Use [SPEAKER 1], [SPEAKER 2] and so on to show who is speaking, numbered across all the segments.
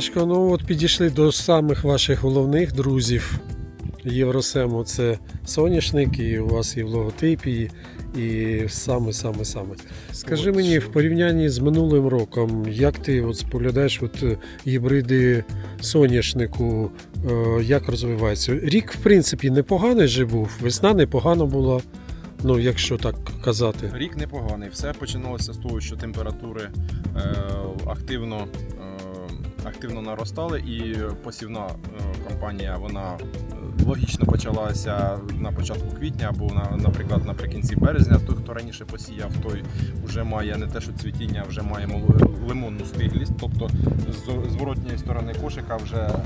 [SPEAKER 1] Сашко, ну от підійшли до самих ваших головних друзів Євросему. Це соняшник, і у вас і в логотипі, і саме, саме, саме. Скажи мені, в порівнянні з минулим роком, як ти от споглядаєш от е, гібриди соняшнику, е, як розвиваються? Рік, в принципі, непоганий же був, весна непогана була, ну якщо так казати.
[SPEAKER 2] Рік непоганий. Все починалося з того, що температури е, активно, е, активно наростали, і посівна е, кампанія вона е, логічно почалася на початку квітня або на, наприклад наприкінці березня. Той, хто раніше посіяв, той вже має не те, що цвітіння, вже має лимонну стиглість. Тобто з зворотньої сторони кошика вже е,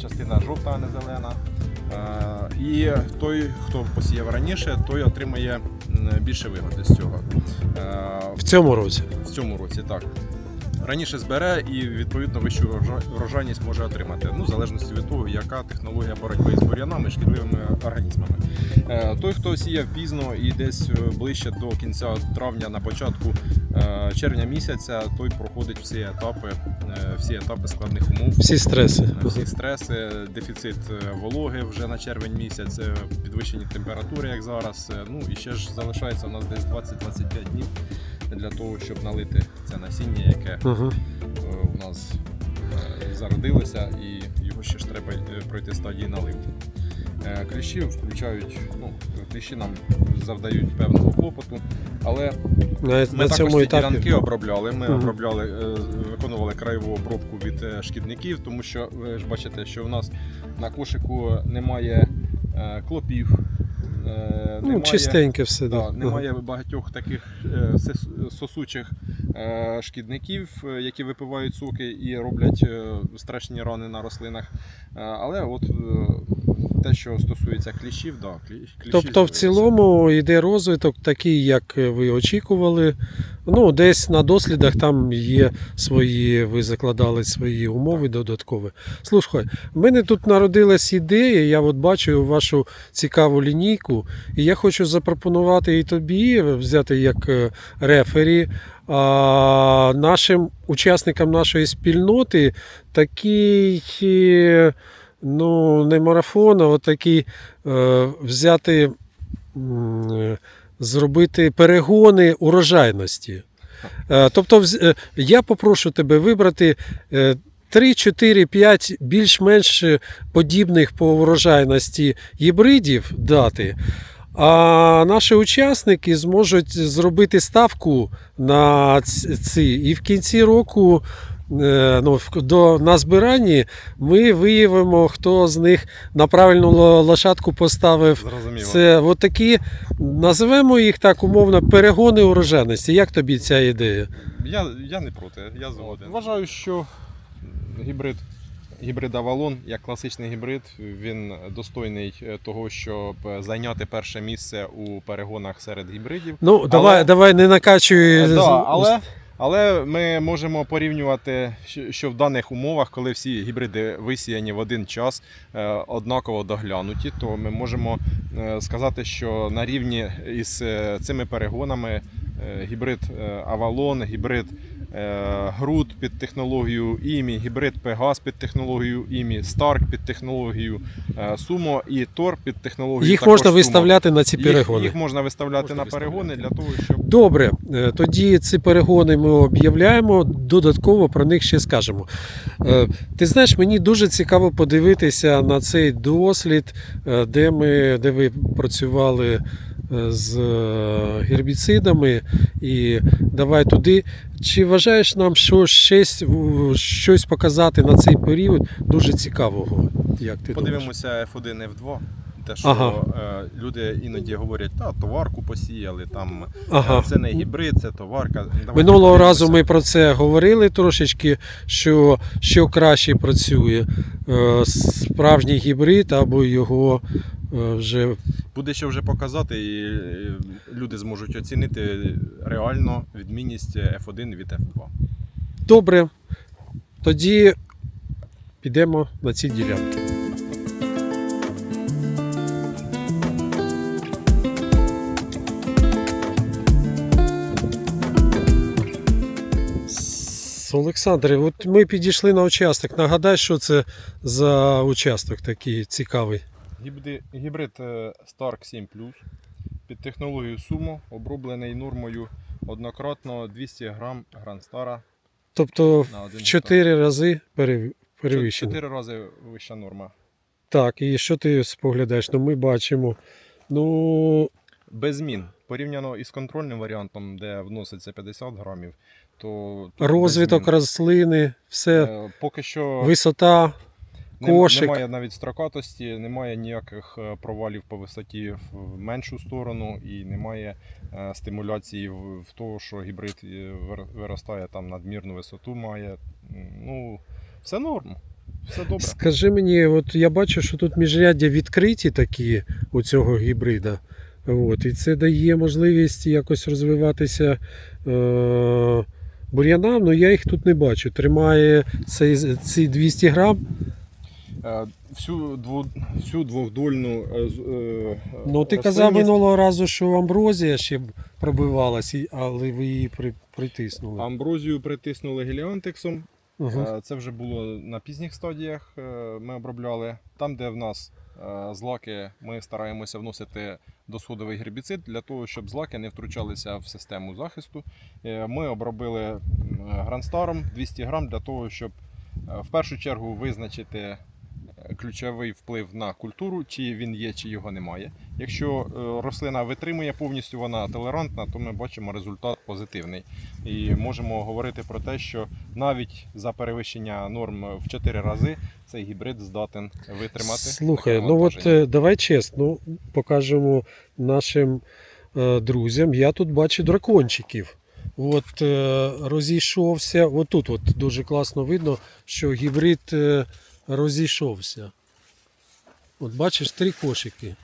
[SPEAKER 2] частина жовта, а не зелена. І той, хто посіяв раніше, той отримає більше вигоди з цього.
[SPEAKER 1] В цьому році.
[SPEAKER 2] В цьому році так. Раніше збере і відповідно вищу врожайність може отримати. Ну, в залежності від того, яка технологія боротьби з бур'янами, шкідливими організмами. Е, Той, хто сіяв пізно і десь е, ближче до кінця травня, на початку е, червня місяця, той проходить всі етапи, всі етапи складних умов.
[SPEAKER 1] Всі стреси.
[SPEAKER 2] Всі стреси, дефіцит вологи вже на червень місяць, підвищені температури, як зараз. Ну і ще ж залишається у нас десь 20-25 днів для того, щоб налити це насіння, яке
[SPEAKER 1] Ага.
[SPEAKER 2] е, у нас е, зародилося, і його ще ж треба е, пройти стадії наливки. Кліщі включають, ну, кліщі нам завдають певного клопоту, але
[SPEAKER 1] На,
[SPEAKER 2] ми
[SPEAKER 1] на
[SPEAKER 2] також ці ділянки обробляли. Ми
[SPEAKER 1] Мгм.
[SPEAKER 2] обробляли, е, виконували краєву обробку від шкідників, тому що ви ж бачите, що в нас на кошику немає клопів. Е,
[SPEAKER 1] Ну,
[SPEAKER 2] немає-
[SPEAKER 1] чистеньке все.
[SPEAKER 2] Да,
[SPEAKER 1] Да.
[SPEAKER 2] немає багатьох таких е, сосучих е, шкідників, які випивають соки і роблять е, страшні рани на рослинах. Е, але от те, що стосується кліщів, да, клі- кліщі
[SPEAKER 1] Тобто, в цілому йде розвиток такий, як ви очікували. Ну, десь на дослідах там є свої, ви закладали свої умови додаткові. Слухай, в мене тут народилась ідея, я от бачу вашу цікаву лінійку, і я хочу запропонувати і тобі взяти як е, рефері. А нашим учасникам нашої спільноти такий, е, ну, не марафон, а от такий е, взяти, е, зробити перегони урожайності. Е, Тобто, е, я попрошу тебе вибрати. е, 3, 4, 5 більш-менш подібних по урожайності гібридів дати. А наші учасники зможуть зробити ставку на ці. І в кінці року ну, до, на збиранні ми виявимо, хто з них на правильну лошадку поставив.
[SPEAKER 2] Зрозуміло.
[SPEAKER 1] Це от такі, називемо їх так умовно, перегони урожайності. Як тобі ця ідея?
[SPEAKER 2] Я, я не проти, я згоден. Вважаю, що гібрид, гібрид Avalon, як класичний гібрид, він достойний е, того, щоб зайняти перше місце у перегонах серед гібридів.
[SPEAKER 1] Ну, давай, давай не накачуй.
[SPEAKER 2] Е, Да, але, але ми можемо порівнювати, що- в даних умовах, коли всі гібриди висіяні в один час, е, однаково доглянуті, то ми можемо е, сказати, що на рівні із е, цими перегонами гібрид Авалон, гібрид Груд під технологію ІМІ, гібрид Пегас під технологію ІМІ, Старк під технологію е, Сумо і Тор під технологію
[SPEAKER 1] їх
[SPEAKER 2] також
[SPEAKER 1] можна
[SPEAKER 2] Sumo.
[SPEAKER 1] виставляти на ці перегони.
[SPEAKER 2] Їх можна виставляти
[SPEAKER 1] Можна
[SPEAKER 2] на
[SPEAKER 1] виставляти.
[SPEAKER 2] перегони для того, щоб
[SPEAKER 1] Добре, е, тоді ці перегони ми об'являємо, додатково про них ще скажемо. Е, Ти знаєш, мені дуже цікаво подивитися на цей дослід, е, де, ми, де ви працювали е, з е, гербіцидами. І давай туди. Чи вважаєш нам, що щось, щось показати на цей період дуже цікавого? Як ти?
[SPEAKER 2] Подивимося F1 F2. Те, що
[SPEAKER 1] Ага.
[SPEAKER 2] е, люди іноді говорять, та товарку посіяли, там
[SPEAKER 1] Ага.
[SPEAKER 2] е, це не гібрид, це товарка. Давайте
[SPEAKER 1] Минулого разу ми про це говорили трошечки, що, що краще працює справжній гібрид або його вже.
[SPEAKER 2] буде що вже показати, і е, люди зможуть оцінити реально відмінність F1 від F2.
[SPEAKER 1] Добре. Тоді підемо на ці ділянки. Олександре, от ми підійшли на участок. Нагадай, що це за участок такий цікавий.
[SPEAKER 2] Гібриди, гібрид е, Stark 7 під технологією Sumo, оброблений нормою однократно 200 грам Гранстара
[SPEAKER 1] Тобто в 4 рази перевищено.
[SPEAKER 2] Чотири рази вища норма.
[SPEAKER 1] Так, і що ти споглядаєш? Ну, ми бачимо. Ну,
[SPEAKER 2] Без змін. Порівняно із контрольним варіантом, де вноситься 50 грамів, то
[SPEAKER 1] розвиток рослини, все,
[SPEAKER 2] Е, поки що
[SPEAKER 1] висота. Кошик.
[SPEAKER 2] немає навіть строкатості, немає ніяких е, провалів по висоті в меншу сторону і немає е, стимуляції в, того, що гібрид е, виростає там надмірну висоту, має. Ну, все норм, все добре.
[SPEAKER 1] Скажи мені, от я бачу, що тут міжряддя відкриті такі у цього гібрида. От, і це дає можливість якось розвиватися е, бур'янам, але я їх тут не бачу. Тримає цей, ці 200 грам.
[SPEAKER 2] Е, Всю, дву, всю двохдольну е, е,
[SPEAKER 1] Ну, ти казав минулого разу, що амброзія ще б пробивалась, але ви її при, притиснули.
[SPEAKER 2] Амброзію притиснули геліантексом. Е, Це вже було на пізніх стадіях. Ми обробляли. Там, де в нас злаки, ми стараємося вносити досходовий гербіцид для того, щоб злаки не втручалися в систему захисту. Ми обробили гранстаром 200 грам для того, щоб в першу чергу визначити ключовий вплив на культуру, чи він є, чи його немає. Якщо е, рослина витримує повністю, вона толерантна, то ми бачимо результат позитивний. І можемо говорити про те, що навіть за перевищення норм в 4 рази цей гібрид здатен витримати.
[SPEAKER 1] Слухай, ну от е, давай чесно, покажемо нашим е, друзям. Я тут бачу дракончиків. От розійшовся. От тут от дуже класно видно, що гібрид розійшовся. От бачиш три кошики.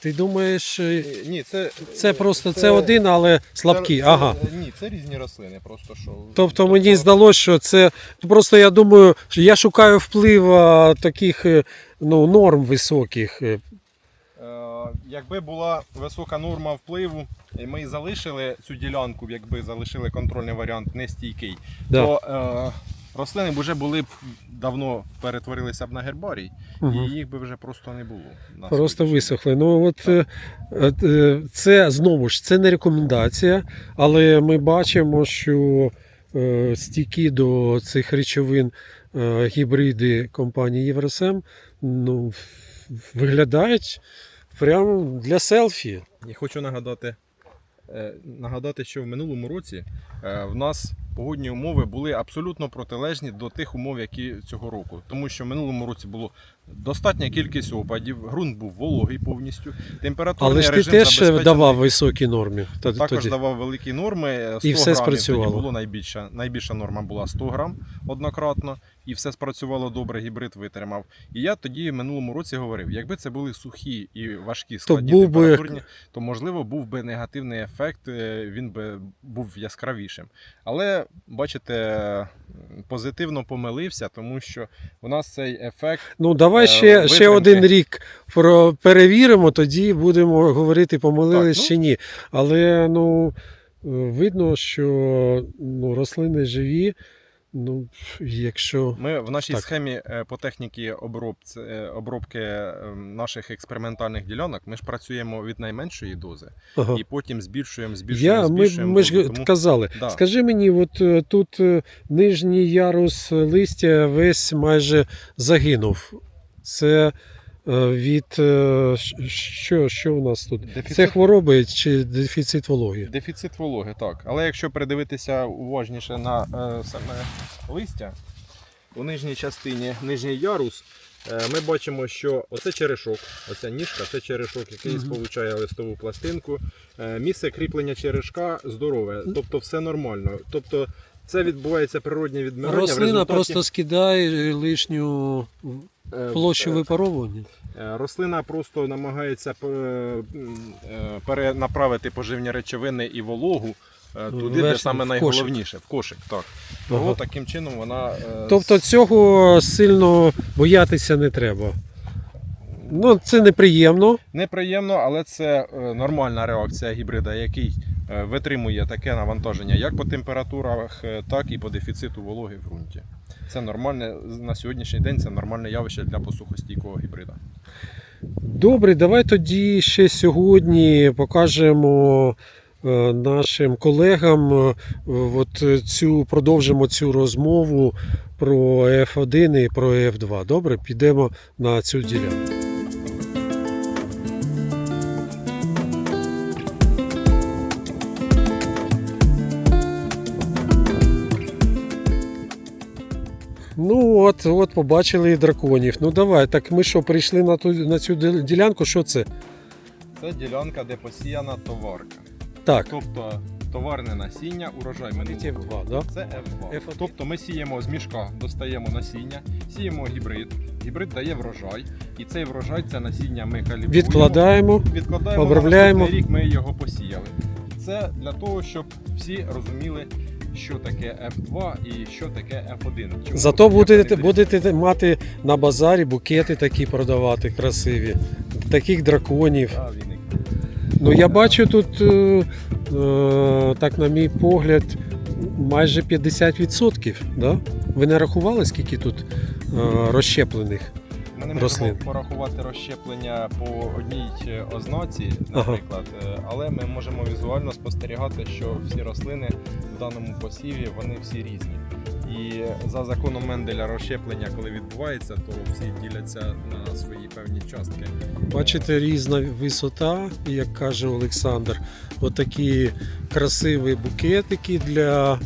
[SPEAKER 1] Ти думаєш, е,
[SPEAKER 2] Е, Ні, це,
[SPEAKER 1] це просто це, один, але слабкий.
[SPEAKER 2] це- це-
[SPEAKER 1] Ага.
[SPEAKER 2] Ні, це різні рослини, просто що.
[SPEAKER 1] Тобто мені здалося, що це просто я думаю, що я шукаю вплив таких е, ну, норм високих. е.
[SPEAKER 2] Е, Якби була висока норма впливу, і ми залишили цю ділянку, якби залишили контрольний варіант нестійкий,
[SPEAKER 1] Да.
[SPEAKER 2] то е, рослини б вже були б давно перетворилися б на гербарій,
[SPEAKER 1] Мгм.
[SPEAKER 2] і їх би вже просто не було.
[SPEAKER 1] Просто висохли. Ну от е, е, це знову ж це не рекомендація, але ми бачимо, що е, стійкі до цих речовин гібриди компанії Євросем ну, виглядають прямо для селфі.
[SPEAKER 2] Я хочу нагадати, нагадати, що в минулому році в нас погодні умови були абсолютно протилежні до тих умов, які цього року. Тому що минулому році було достатня кількість опадів, ґрунт був вологий повністю. Температурний
[SPEAKER 1] Але ж ти
[SPEAKER 2] режим
[SPEAKER 1] теж давав високі норми. Тоді-
[SPEAKER 2] Також давав великі норми. 100
[SPEAKER 1] І все
[SPEAKER 2] грамів
[SPEAKER 1] спрацювало.
[SPEAKER 2] Тоді було найбільша, найбільша норма була 100 грам однократно, і все спрацювало добре, гібрид витримав. І я тоді в минулому році говорив, якби це були сухі і важкі складні
[SPEAKER 1] би-
[SPEAKER 2] температурні, то можливо був би негативний ефект, е, він би був яскравішим. Але бачите, позитивно помилився, тому що у нас цей ефект
[SPEAKER 1] Ну, давай
[SPEAKER 2] Е,
[SPEAKER 1] ще, ще один рік про, перевіримо, тоді будемо говорити, помилились
[SPEAKER 2] Так, ну.
[SPEAKER 1] чи ні. Але ну, видно, що ну, рослини живі. Ну, якщо.
[SPEAKER 2] Ми в нашій
[SPEAKER 1] Так.
[SPEAKER 2] схемі е, по техніці обробці, е, обробки е, наших експериментальних ділянок ми ж працюємо від найменшої дози
[SPEAKER 1] Ага.
[SPEAKER 2] і потім збільшуємо, збільшуємо,
[SPEAKER 1] Я, ми,
[SPEAKER 2] збільшуємо.
[SPEAKER 1] ми ж.
[SPEAKER 2] Тому
[SPEAKER 1] казали.
[SPEAKER 2] Да.
[SPEAKER 1] Скажи мені, от тут нижній ярус листя весь майже загинув. Це е, від е, що, що у нас тут?
[SPEAKER 2] Дефіцит-
[SPEAKER 1] Це хвороби чи дефіцит вологи?
[SPEAKER 2] Дефіцит вологи, так. Але якщо придивитися уважніше на е, саме листя, у нижній частині, нижній ярус, е, ми бачимо, що оце черешок, оця ніжка, це черешок, який сполучає листову пластинку. Е, місце кріплення черешка здорове, тобто все нормально. Тобто це відбувається природнє відмирання. в
[SPEAKER 1] Рослина
[SPEAKER 2] результаті,
[SPEAKER 1] просто скидає лишню
[SPEAKER 2] е,
[SPEAKER 1] площу
[SPEAKER 2] е,
[SPEAKER 1] випаровування.
[SPEAKER 2] Е, Рослина просто намагається перенаправити поживні речовини і вологу е, туди, де саме
[SPEAKER 1] в
[SPEAKER 2] найголовніше, в кошик. Так. Того
[SPEAKER 1] Ага.
[SPEAKER 2] таким чином вона.
[SPEAKER 1] Тобто цього сильно боятися не треба. Ну, це неприємно.
[SPEAKER 2] Неприємно, але це нормальна реакція гібрида, який витримує таке навантаження як по температурах, е, так і по дефіциту вологи в ґрунті. Це нормальне на сьогоднішній день це нормальне явище для посухостійкого гібрида.
[SPEAKER 1] Добре, давай тоді ще сьогодні покажемо е, нашим колегам е, от цю, продовжимо цю розмову про F1 і про F2. Добре, підемо на цю ділянку. От, от побачили і драконів. Ну давай, так ми що, прийшли на, ту, на цю ділянку, що це?
[SPEAKER 2] Це ділянка, де посіяна товарка.
[SPEAKER 1] Так.
[SPEAKER 2] Тобто товарне насіння, урожай минулого року.
[SPEAKER 1] F2, да?
[SPEAKER 2] Це F2.
[SPEAKER 1] F1.
[SPEAKER 2] Тобто ми сіємо з мішка, достаємо насіння, сіємо гібрид. Гібрид дає врожай, і цей врожай, це насіння ми калібруємо.
[SPEAKER 1] Відкладаємо.
[SPEAKER 2] відкладаємо
[SPEAKER 1] обробляємо.
[SPEAKER 2] на рік. Ми його посіяли. Це для того, щоб всі розуміли, що таке F2 і що таке F1. Чому
[SPEAKER 1] Зато будете, будете мати на базарі букети такі продавати красиві. Таких драконів.
[SPEAKER 2] А.
[SPEAKER 1] Ну я бачу тут, е, е, так на мій погляд, майже 50%. Да? Ви не рахували, скільки тут е, розщеплених?
[SPEAKER 2] Ми не
[SPEAKER 1] рослин.
[SPEAKER 2] порахувати розщеплення по одній е, ознаці, наприклад, е, але ми можемо візуально спостерігати, що всі рослини в даному посіві вони всі різні. І за законом Менделя розщеплення, коли відбувається, то всі діляться на свої певні частки.
[SPEAKER 1] Бачите, різна висота, як каже Олександр. Отакі красиві букетики для,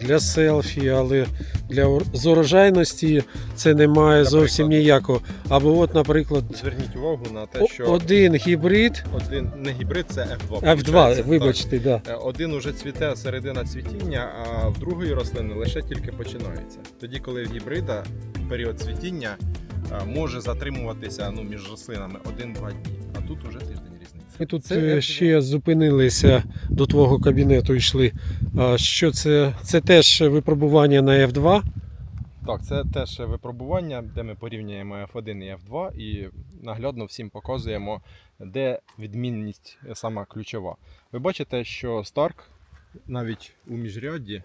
[SPEAKER 1] для селфі, але для урожайності це не має зовсім ніякого. Або от, наприклад,
[SPEAKER 2] Зверніть увагу на те, що
[SPEAKER 1] один гібрид,
[SPEAKER 2] один не гібрид, це F2.
[SPEAKER 1] F2,
[SPEAKER 2] виходить,
[SPEAKER 1] вибачте,
[SPEAKER 2] так. Е, Один уже цвіте середина цвітіння, а в другої рослини лише тільки починається. Тоді, коли в гібрида період цвітіння е, може затримуватися ну, між рослинами 1-2 дні, тут уже тиждень різниці.
[SPEAKER 1] Ми тут
[SPEAKER 2] Це
[SPEAKER 1] е,
[SPEAKER 2] F2.
[SPEAKER 1] ще зупинилися до твого кабінету йшли. А що це? Це теж випробування на F2.
[SPEAKER 2] Так, це теж випробування, де ми порівнюємо F1 і F2 і наглядно всім показуємо, де відмінність сама ключова. Ви бачите, що Старк навіть у міжрядді е,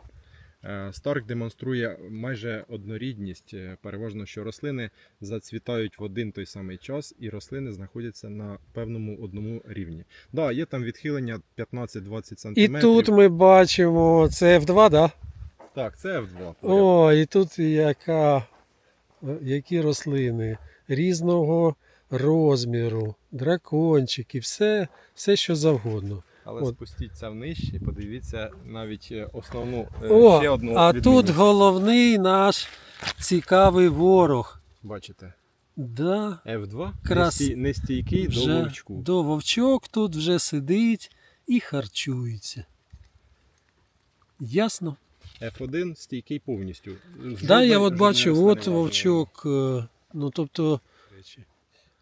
[SPEAKER 2] Старк демонструє майже однорідність. Е, Переважно, що рослини зацвітають в один той самий час, і рослини знаходяться на певному одному рівні. Да, є там відхилення 15-20 см.
[SPEAKER 1] І тут ми бачимо це F2, да?
[SPEAKER 2] Так, це F2.
[SPEAKER 1] О, і тут яка, які рослини різного розміру, дракончики, все, все що завгодно.
[SPEAKER 2] Але
[SPEAKER 1] От.
[SPEAKER 2] спустіться вниз і подивіться навіть е, основну е,
[SPEAKER 1] О,
[SPEAKER 2] ще одну
[SPEAKER 1] а тут головний наш цікавий ворог.
[SPEAKER 2] Бачите,
[SPEAKER 1] Да,
[SPEAKER 2] F2
[SPEAKER 1] Крас-
[SPEAKER 2] нестій- нестійкий до
[SPEAKER 1] вже
[SPEAKER 2] вовчку.
[SPEAKER 1] до вовчок тут вже сидить і харчується. Ясно?
[SPEAKER 2] F1 стійкий повністю.
[SPEAKER 1] Да, я от бачу, от вовчок. е, Ну тобто,
[SPEAKER 2] Е,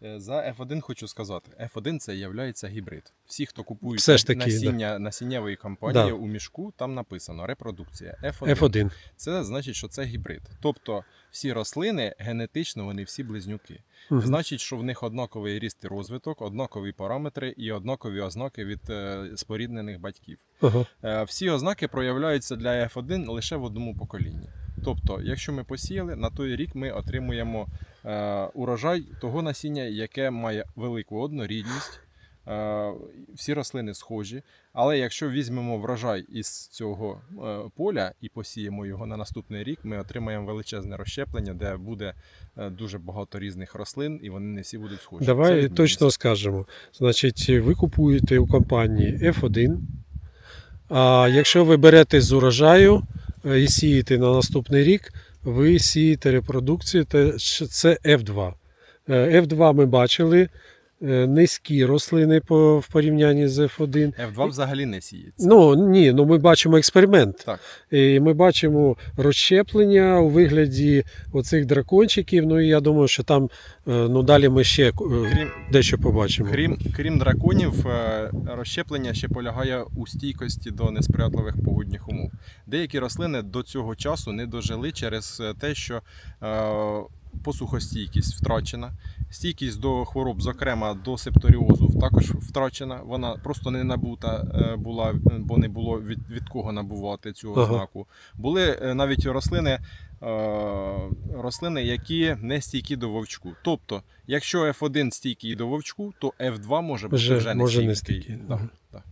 [SPEAKER 2] За F1 хочу сказати, F1 це є гібрид. Всі, хто купують
[SPEAKER 1] Все ж таки,
[SPEAKER 2] насіння насіннєвої компанії
[SPEAKER 1] Да.
[SPEAKER 2] у мішку, там написано репродукція F1.
[SPEAKER 1] F1.
[SPEAKER 2] Це значить, що це гібрид. Тобто всі рослини генетично вони всі близнюки.
[SPEAKER 1] Мгм.
[SPEAKER 2] Значить, що в них однаковий ріст і розвиток, однакові параметри і однакові ознаки від е, споріднених батьків. Е, Всі ознаки проявляються для F1 лише в одному поколінні. Тобто, якщо ми посіяли, на той рік ми отримуємо е, урожай того насіння, яке має велику однорідність. Е, всі рослини схожі. Але якщо візьмемо врожай із цього е, поля і посіємо його на наступний рік, ми отримаємо величезне розщеплення, де буде дуже багато різних рослин, і вони не всі будуть схожі.
[SPEAKER 1] Давай точно скажемо. Значить, ви купуєте у компанії F1. А якщо ви берете з урожаю і сієте на наступний рік, ви сієте репродукцію, це F2. Е, F2 ми бачили. Е, Низькі рослини по, в порівнянні з F1.
[SPEAKER 2] F2 взагалі не сіється.
[SPEAKER 1] Ну ні, ну ми бачимо експеримент.
[SPEAKER 2] Так.
[SPEAKER 1] І ми бачимо розщеплення у вигляді оцих дракончиків. Ну і я думаю, що там е, ну далі ми ще е,
[SPEAKER 2] Крім,
[SPEAKER 1] дещо побачимо.
[SPEAKER 2] Крім, крім драконів, розщеплення ще полягає у стійкості до несприятливих погодних умов. Деякі рослини до цього часу не дожили через те, що посухостійкість втрачена. Стійкість до хвороб, зокрема до септоріозу, також втрачена. Вона просто не набута е, була, бо не було від, від кого набувати цю
[SPEAKER 1] Ага.
[SPEAKER 2] ознаку. Були е, навіть рослини, е, рослини, які не стійкі до вовчку. Тобто, якщо F1 стійкий до вовчку, то F2 може бути
[SPEAKER 1] Вже
[SPEAKER 2] вже,
[SPEAKER 1] може
[SPEAKER 2] не
[SPEAKER 1] не
[SPEAKER 2] стійкий.
[SPEAKER 1] стійкий.
[SPEAKER 2] Да,
[SPEAKER 1] Ага.
[SPEAKER 2] да.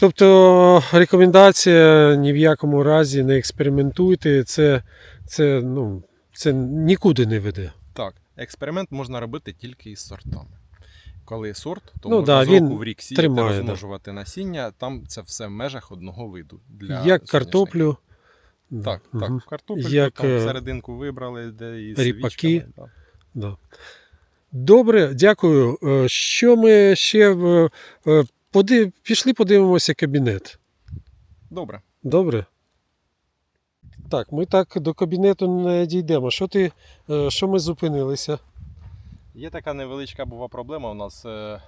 [SPEAKER 1] Тобто рекомендація ні в якому разі не експериментуйте, це, це, ну, це нікуди не веде.
[SPEAKER 2] Так, експеримент можна робити тільки із сортами. Коли сорт, то
[SPEAKER 1] Ну
[SPEAKER 2] можна
[SPEAKER 1] да,
[SPEAKER 2] з року в рік сіяти,
[SPEAKER 1] тримає, да.
[SPEAKER 2] насіння. Там це все в межах одного виду. Для
[SPEAKER 1] Як картоплю.
[SPEAKER 2] Так, так.
[SPEAKER 1] Мгм.
[SPEAKER 2] Картопельку
[SPEAKER 1] Як,
[SPEAKER 2] там
[SPEAKER 1] е,
[SPEAKER 2] серединку вибрали, де і
[SPEAKER 1] ріпаки.
[SPEAKER 2] Да.
[SPEAKER 1] Да. Добре, дякую. Е, Що ми ще е, поди... пішли, подивимося кабінет.
[SPEAKER 2] Добре.
[SPEAKER 1] Добре. Так, ми так до кабінету не дійдемо. Що ти, е, що ми зупинилися?
[SPEAKER 2] Є така невеличка бува проблема у нас е,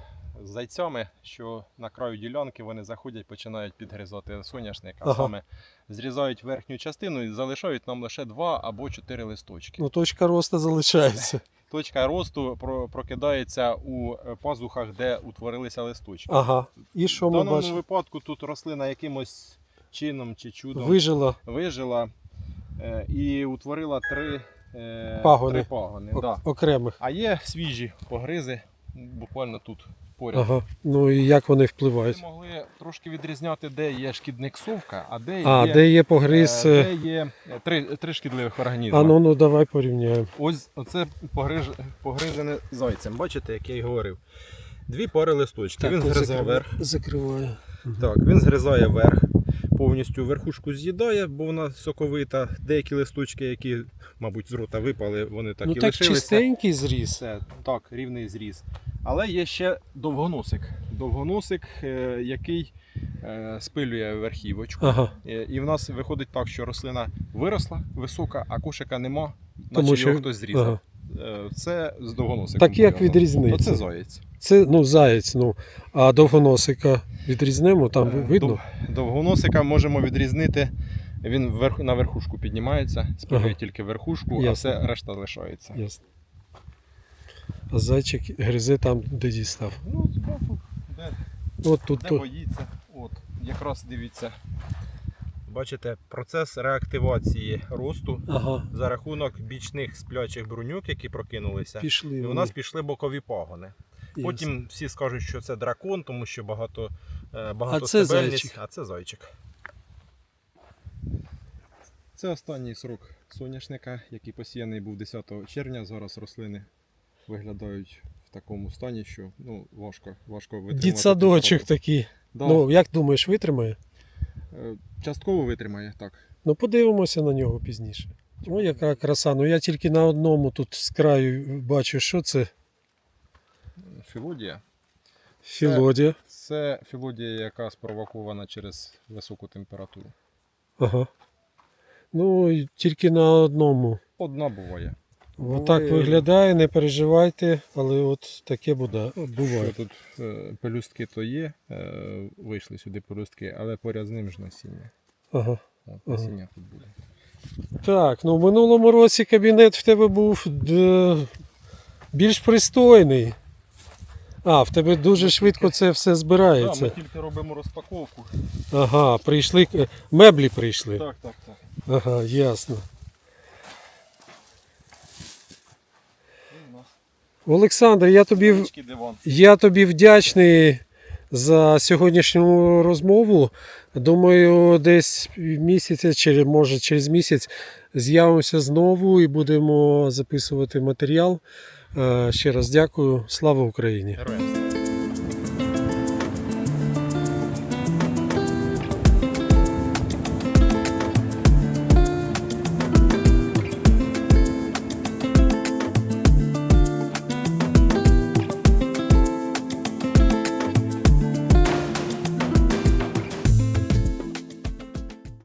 [SPEAKER 2] з зайцями, що на краю ділянки вони заходять, починають підгризати соняшник, а
[SPEAKER 1] Ага.
[SPEAKER 2] саме зрізають верхню частину і залишають нам лише два або чотири листочки.
[SPEAKER 1] Ну, точка росту залишається.
[SPEAKER 2] Точка росту прокидається у е, пазухах, де утворилися листочки.
[SPEAKER 1] Ага. І що
[SPEAKER 2] В
[SPEAKER 1] ми
[SPEAKER 2] даному
[SPEAKER 1] бачимо?
[SPEAKER 2] випадку тут рослина якимось чином чи чудом
[SPEAKER 1] Вижила
[SPEAKER 2] вижила і утворила три е,
[SPEAKER 1] Пагони.
[SPEAKER 2] Три пагони
[SPEAKER 1] о-
[SPEAKER 2] да.
[SPEAKER 1] окремих.
[SPEAKER 2] А є свіжі погризи, буквально тут поряд.
[SPEAKER 1] Ага. Ну і як вони впливають?
[SPEAKER 2] Ми могли трошки відрізняти, де є шкідник совка, а де
[SPEAKER 1] А,
[SPEAKER 2] є,
[SPEAKER 1] де є
[SPEAKER 2] е,
[SPEAKER 1] погриз. е,
[SPEAKER 2] де є е, три, три шкідливих організми.
[SPEAKER 1] А ну ну давай порівняємо.
[SPEAKER 2] Ось оце погриж... погризене зайцем. Бачите, як я й говорив. Дві пари листочки. він
[SPEAKER 1] ну,
[SPEAKER 2] згризав верх.
[SPEAKER 1] Закриваю.
[SPEAKER 2] Так, він згризає верх, повністю верхушку з'їдає, бо вона соковита. Деякі листочки, які, мабуть, з рота випали, вони так
[SPEAKER 1] ну
[SPEAKER 2] і
[SPEAKER 1] так
[SPEAKER 2] лишилися.
[SPEAKER 1] чистенький зріз.
[SPEAKER 2] Все, так, рівний зріз. Але є ще довгоносик. Довгоносик, е, який е, спилює верхівочку.
[SPEAKER 1] Ага.
[SPEAKER 2] Е, І в нас виходить так, що рослина виросла висока, а кошика нема,
[SPEAKER 1] Тому
[SPEAKER 2] наче
[SPEAKER 1] що-
[SPEAKER 2] його хтось зрізав.
[SPEAKER 1] Ага.
[SPEAKER 2] Е, Це з довгоносиком.
[SPEAKER 1] Так як відрізнити?
[SPEAKER 2] Оце заєць.
[SPEAKER 1] Це ну, заєць, ну, а довгоносика відрізнемо, там
[SPEAKER 2] Е,
[SPEAKER 1] видно.
[SPEAKER 2] Дов- Довгоносика можемо відрізнити. Він вверх, на верхушку піднімається, спилює
[SPEAKER 1] Ага.
[SPEAKER 2] тільки верхушку,
[SPEAKER 1] Ясно.
[SPEAKER 2] а все решта лишається.
[SPEAKER 1] Ясно. А зайчик гризе там, де дістав.
[SPEAKER 2] Ну, збоку, де
[SPEAKER 1] От тут.
[SPEAKER 2] Де
[SPEAKER 1] то-
[SPEAKER 2] боїться? От, якраз дивіться. Бачите, процес реактивації росту
[SPEAKER 1] Ага,
[SPEAKER 2] за рахунок бічних сплячих бруньок, які прокинулися.
[SPEAKER 1] пішли.
[SPEAKER 2] І у нас пішли бокові пагони.
[SPEAKER 1] Ясно.
[SPEAKER 2] Потім всі скажуть, що це дракон, тому що багато, е, багато
[SPEAKER 1] А це зайчик.
[SPEAKER 2] а це зайчик. Це останній срок соняшника, який посіяний був 10 червня. Зараз рослини виглядають в такому стані, що ну, важко, важко витримати. Температуру.
[SPEAKER 1] такий.
[SPEAKER 2] Да.
[SPEAKER 1] Ну, як думаєш, витримає?
[SPEAKER 2] Е, Частково витримає, так.
[SPEAKER 1] Ну, подивимося на нього пізніше. О, яка краса. Ну я тільки на одному тут з краю бачу, що це
[SPEAKER 2] Філодія.
[SPEAKER 1] філодія.
[SPEAKER 2] Це філодія, яка спровокована через високу температуру.
[SPEAKER 1] Ага. Ну, тільки на одному.
[SPEAKER 2] Одна буває.
[SPEAKER 1] Отак
[SPEAKER 2] Буває-
[SPEAKER 1] виглядає, не переживайте, але от таке буде, буває.
[SPEAKER 2] Що тут е, пелюстки то є, е, вийшли сюди пелюстки, але поряд з ним ж насіння.
[SPEAKER 1] Ага.
[SPEAKER 2] От,
[SPEAKER 1] Ага.
[SPEAKER 2] тут буде.
[SPEAKER 1] Так, ну в минулому році кабінет в тебе був д- більш пристойний. А, в тебе дуже швидко це все
[SPEAKER 2] Так,
[SPEAKER 1] збирається.
[SPEAKER 2] ми тільки робимо розпаковку.
[SPEAKER 1] Ага, прийшли, меблі прийшли.
[SPEAKER 2] Так, так, так.
[SPEAKER 1] Ага, ясно.
[SPEAKER 2] І у нас
[SPEAKER 1] Олександр, я тобі, я тобі вдячний за сьогоднішню розмову. Думаю, десь місяця, чи може через місяць з'явимося знову і будемо записувати матеріал. Е, Ще раз дякую. Слава Україні!